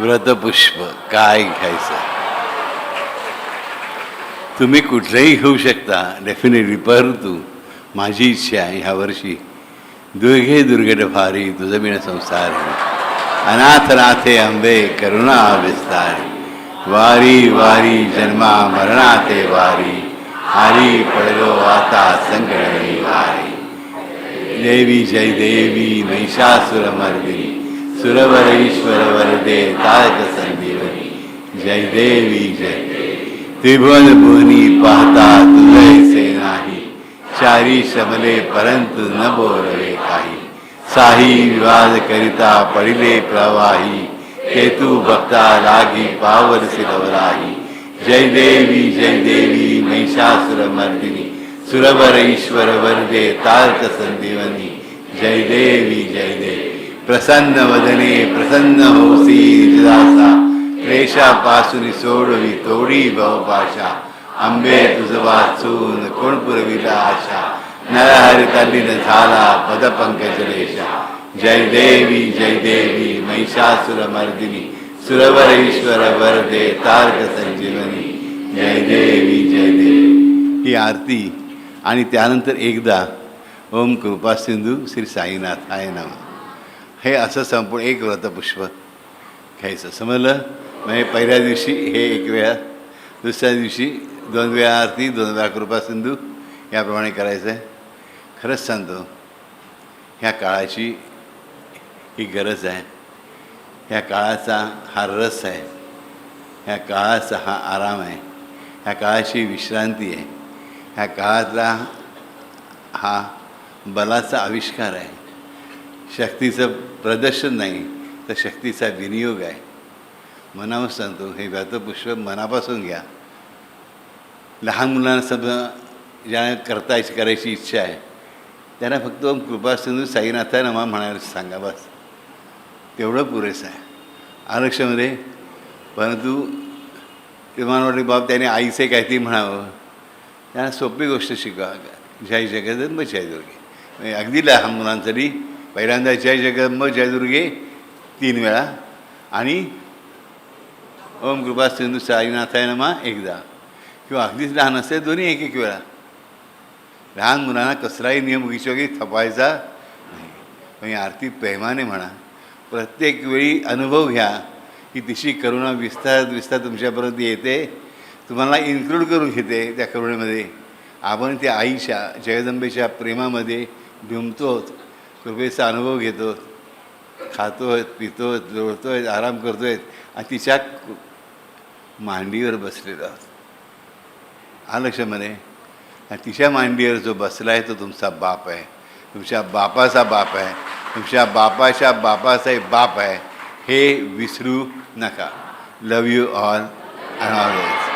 व्रतपुष्प काय घ्यायचं तुम्ही कुठलंही घेऊ शकता डेफिनेटली परंतु माझी इच्छा आहे ह्या वर्षी दुर्घे दुर्गट भारी तुझं संसार. अनाथ नाथे अंबे करुणा विस्तार. वारी वारी जन्मा मरणाते वारी. हरी पडलो आता संकटणी वारी. देवी जय देवी महिषासुरमर्दिनी. सुरवर ईश्वर वरदे तारक संदीव. जय देवी जय त्रिभुवन भुवनी पाहता तुझैसे नाही. चारी शमले परंतु न बोलवे काही. साही विवाद करिता पडिले प्रवाही. केतू भक्ता लागी पावर सिरवराही. जय देवी जय देवी महिषासुर मर्दिनी. सुरवर ईश्वर वरदे तारक संदीवनी. जय देवी जय देवी. प्रसन्न वदने प्रसन्न होसी निजदासा क्लेशापासून सोडवी तोडी भवपाशा आंबे तुझ वाचून कोण पुरविला आशा नरहरी तल्लीन झाला पदपंकज रेषा जय देवी जय देवी महिषासुर मर्दिनी सुरवर ईश्वर वरदे तारक संजीवनी जय देवी जय देवी। ही आरती आणि त्यानंतर एकदा ओम कृपा सिंधू श्री साईनाथ आहे हे असं संपूर्ण एक व्रतपुष्प घ्यायचं समजलं? म्हणजे पहिल्या दिवशी हे एक वेळा दुसऱ्या दिवशी दोन वेळा आरती दोन वेळा कृपा सिंधू याप्रमाणे करायचं आहे खरंच सांगतो ह्या काळाची ही गरज आहे. ह्या काळाचा हा रस आहे. ह्या काळाचा हा आराम आहे. ह्या काळाची विश्रांती आहे. ह्या काळातला हा बलाचा आविष्कार आहे. शक्तीचं प्रदर्शन नाही तर शक्तीचा विनियोग आहे. मनावर सांगतो हे व्यातपुष्प मनापासून घ्या. लहान मुलांना समजा ज्या करता करायची इच्छा आहे त्यांना फक्त ओम कृपा सिंधू साईनाथा नमा म्हणायला सांगा बस. तेवढं पुरेसं आहे. आरक्षामध्ये परंतु तुम्हाला वाटलं बाब त्याने आईचे काहीतरी म्हणावं. त्यांना सोपी गोष्ट शिकवा. जय जगदंब जय दुर्गे. म्हणजे अगदी लहान मुलांसाठी पहिल्यांदा जय जगदंब जय दुर्गे तीन वेळा. आणि ओम कृपा सिंधू साईनाथाय नमा एकदा. किंवा अगदीच लहान असते दोन्ही एक एक वेळा. लहान मुलांना कसलाही नियम वगैरे थपायचा नाही. म्हणजे आरती प्रेमाने म्हणा. प्रत्येक वेळी अनुभव घ्या. की तिशी करुणा विस्तार विस्तार तुमच्यापर्यंत येते. तुम्हाला इन्क्लूड करून घेते त्या करुणेमध्ये. आपण त्या आईच्या जगदंबेच्या प्रेमामध्ये भिमतो कृपेचा अनुभव घेतो. खातोय पितोय लोळतोय आराम करतोय आणि तिच्या मांडीवर बसलेलो आहोत हा लक्षामध्ये आणि तिच्या मांडीवर जो बसला आहे तो तुमचा बाप आहे. तुमच्या बापाचा बाप आहे. तुमच्या बापाच्या बापाचाही बाप आहे. हे विसरू नका. Love you all and always